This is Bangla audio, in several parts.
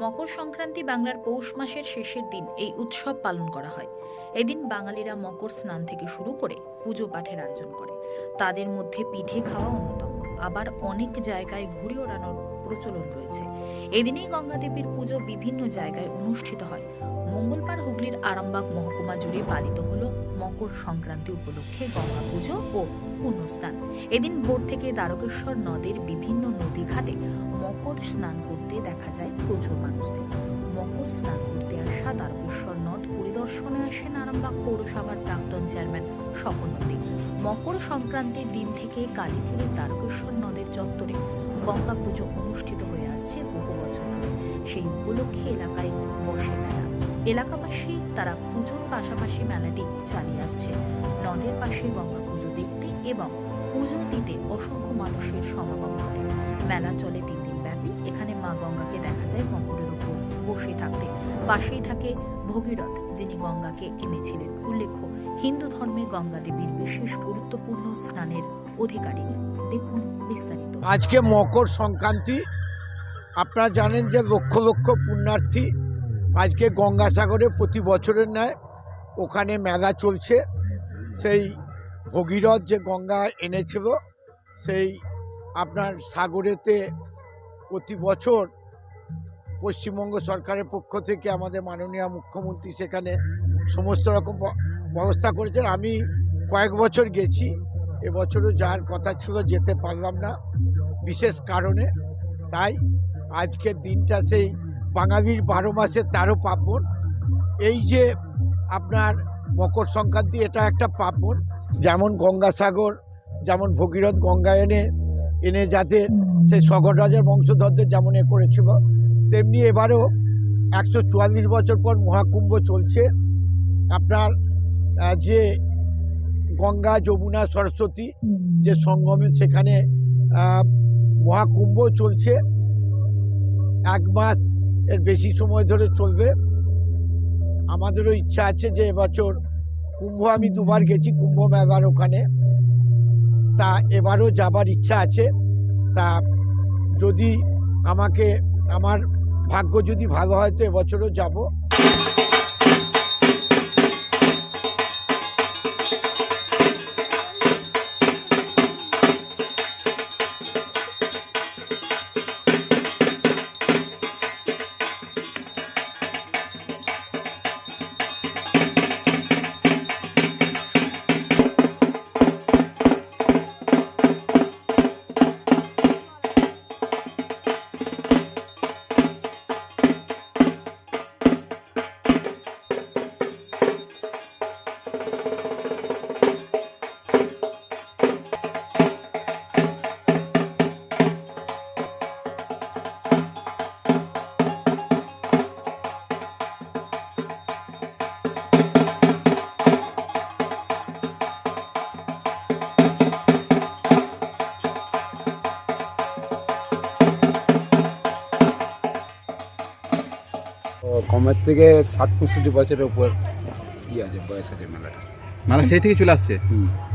মকর সংক্রান্তি বাংলার পৌষ মাসের শেষের দিন এই উৎসব পালন করা হয়। এদিন বাঙালিরা মকর স্নান থেকে শুরু করে পুজো পাঠের আয়োজন করে। তাদের মধ্যে পিঠে খাওয়া অন্যতম। আবার অনেক জায়গায় ঘুরে ওড়ানোর প্রচলন রয়েছে। এদিনেই গঙ্গাদেবীর পুজো বিভিন্ন জায়গায় অনুষ্ঠিত হয়। মঙ্গলবার হুগলির আরামবাগ মহকুমা জুড়ে পালিত হলো মকর সংক্রান্তি উপলক্ষে গঙ্গা পুজো ও পুণ্যস্নান। এদিন ভোর থেকে দ্বারকেশ্বর নদের বিভিন্ন নদী ঘাটে মকর স্নান করতে দেখা যায় প্রচুর মানুষদের। মকর স্নান করতে আসা দ্বারকেশ্বর নদ পরিদর্শনে আসেন আরামবাগ পৌরসভার প্রাক্তন চেয়ারম্যান স্বপন নদী মকর সংক্রান্তির দিন থেকে কালীপুরের দ্বারকেশ্বর নদের চত্বরে গঙ্গা পুজো অনুষ্ঠিত হয়ে আসছে বহু বছর ধরে। সেই উপলক্ষে এলাকায় বসে মেলা। এলাকাবাসী তারা পুজোর পাশাপাশি মেলাটি চালিয়ে আসছে। নদের পাশে গঙ্গা পুজো দেখতে এবং পুজো দিতে অসংখ্য মানুষের সমাগম ঘটে। মেলা চলে তিন দিন ব্যাপী। এখানে মা গঙ্গাকে দেখা যায় মকরের উপর বসে থাকতে। পাশেই থাকে ভগীরথ, যিনি গঙ্গাকে এনেছিলেন। উল্লেখ্য, হিন্দু ধর্মে গঙ্গা দেবীর বিশেষ গুরুত্বপূর্ণ স্নানের অধিকারী। দেখুন বিস্তারিত। আজকে মকর সংক্রান্তি। আপনারা জানেন যে লক্ষ লক্ষ পুণ্যার্থী আজকে গঙ্গাসাগরে প্রতি বছরের ন্যায় ওখানে মেলা চলছে। সেই ভগীরথ যে গঙ্গা এনেছিল, সেই আপনার সাগরেতে প্রতি বছর পশ্চিমবঙ্গ সরকারের পক্ষ থেকে আমাদের মাননীয় মুখ্যমন্ত্রী সেখানে সমস্ত রকম ব্যবস্থা করেছেন। আমি কয়েক বছর গেছি, এবছরও যাওয়ার কথা ছিল, যেতে পারলাম না, বিশেষ কারণে। তাই আজকের দিনটা সেই বাঙালির বারো মাসে তেরো পার্বণ। এই যে আপনার মকর সংক্রান্তি, এটা একটা পার্বণ। যেমন গঙ্গাসাগর, যেমন ভগীরথ গঙ্গা এনে এনে যাদের সেই সগররাজের বংশধরদের যেমন এ করেছিল, তেমনি এবারেও একশো চুয়াল্লিশ বছর পর মহাকুম্ভ চলছে। আপনার যে গঙ্গা, যমুনা, সরস্বতী যে সঙ্গমে সেখানে মহাকুম্ভ চলছে। এক মাস এর বেশি সময় ধরে চলবে। আমাদেরও ইচ্ছা আছে যে এবছর কুম্ভ, আমি দুবার গেছি কুম্ভ মেলার ওখানে। তা এবারও যাবার ইচ্ছা আছে। তা যদি আমাকে, আমার ভাগ্য যদি ভালো হয় তো এবছরও যাব। ও কমের থেকে ষাট পঁয়ষট্টি বছরের উপর ই আছে বয়স আছে মেলাটা। মেলা সেই থেকে চলে আসছে?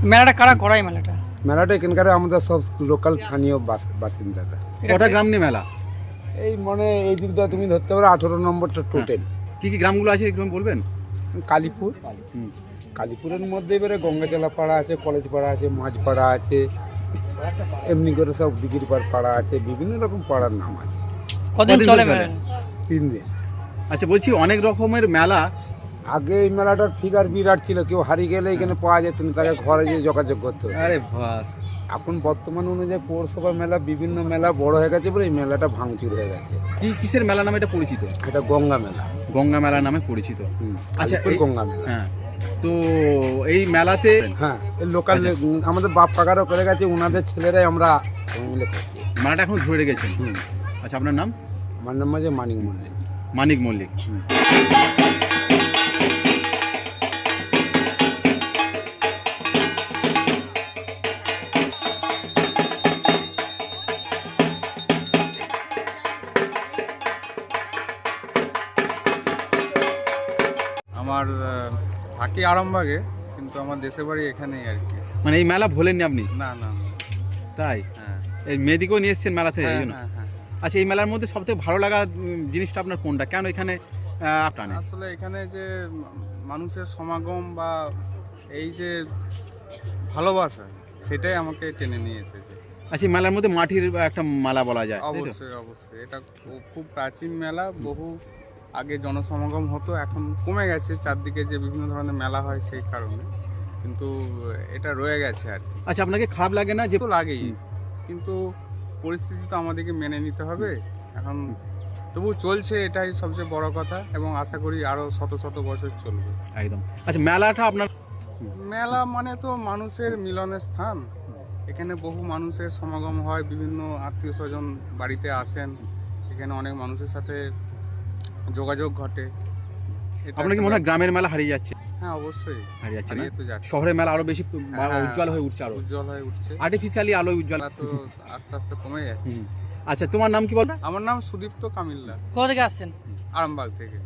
মেলাটা কারা করায় মেলাটা? মেলাটা এখানকার আমাদের সব লোকাল স্থানীয় বাস- বাসিন্দারা। কটা গ্রাম নিয়ে মেলা? এই মানে এই দিকটা তুমি ধরতে পারো আঠেরো নম্বরটা টোটাল কি কি গ্রামগুলো আছে একটু বলবেন? কালীপুর। কালীপুরের মধ্যে এবারে গঙ্গাচলা পাড়া আছে কলেজ পাড়া আছে মাঝপাড়া আছে এমনি করে সব দিঘির পাড়া আছে বিভিন্ন রকম পাড়ার নাম আছে। কদিন চলে মেলা তিন দিন। আচ্ছা বলছি অনেক রকমের মেলা। আগে এই মেলাটার ফিগার বিরাট ছিল কেউ হারিয়ে গেলে এখানে পাওয়া যেত না তাকে ঘরে গিয়ে যোগাযোগ করতে আরে বাস। এখন বর্তমান অনুযায়ী পৌরসভা মেলা বিভিন্ন মেলা বড় হয়ে গেছে বলে এই মেলাটা ভাঙচুর হয়ে গেছে। কি কিসের মেলা নামে এটা পরিচিত? এটা গঙ্গা মেলা। গঙ্গা মেলা নামে পরিচিত। আচ্ছা, এই- গঙ্গা মেলা। হ্যাঁ তো এই মেলাতে হ্যাঁ লোকাল আমাদের বাপ কাকারও করে গেছে ওনাদের ছেলেরাই আমরা সবাই মিলে করছি মেলাটা এখন ধরে গেছেন হুম। আচ্ছা আপনার নাম? আমার নাম আছে মানিক মল্লিক মানিক মল্লিক। আমার থাকি আরামবাগে কিন্তু আমার দেশের বাড়ি এখানেই আর কি। মানে এই মেলা ভোলেননি আপনি? না না তাই? হ্যাঁ। এই মেয়েদিকেও নিয়ে এসছেন মেলাতে এই হ্যাঁ জন্য? হ্যাঁ হ্যাঁ। আচ্ছা এই মেলার মধ্যে সবথেকে ভালো লাগা জিনিসটা আপনার কোনটা? কেন এখানে টানে আসলে এখানে যে মানুষের সমাগম বা এই যে ভালোবাসা সেটাই আমাকে টেনে নিয়ে এসেছে। আচ্ছা মেলার মধ্যে মাটির একটা মালা বলা যায় অবশ্যই অবশ্যই। এটা খুব প্রাচীন মেলা বহু আগে জনসমাগম হতো এখন কমে গেছে। চারদিকে যে বিভিন্ন ধরনের মেলা হয় সেই কারণে। কিন্তু এটা রয়ে গেছে আর আচ্ছা আপনাকে খারাপ লাগে না যে তো লাগেই। কিন্তু পরিস্থিতি তো আমাদেরকে মেনে নিতে হবে। এখন তবু চলছে এটাই সবচেয়ে বড় কথা এবং আশা করি আরও শত শত বছর চলবে। একদম। আচ্ছা মেলাটা আপনার মেলা মানে তো মানুষের মিলনের স্থান। এখানে বহু মানুষের সমাগম হয় বিভিন্ন আত্মীয় স্বজন বাড়িতে আসেন। এখানে অনেক মানুষের সাথে যোগাযোগ ঘটে। আপনার কি মনে হয় গ্রামের মেলা হারিয়ে যাচ্ছে? হ্যাঁ অবশ্যই। হারিয়ে যাচ্ছে না? হারিয়ে তো যাচ্ছে। শহরের মেলা আরও বেশি হ্যাঁ। উজ্জ্বল হয়ে উঠছে আরও। উজ্জ্বল হয়ে উঠছে। আর্টিফিশিয়ালি আলো উজ্জ্বল। তো আস্তে আস্তে কমে যাচ্ছে। হুম। আচ্ছা তোমার নাম কি বলবে আমার নাম সুদীপ্ত কামিল্লা। কোথা থেকে আসছেন? আরামবাগ থেকে।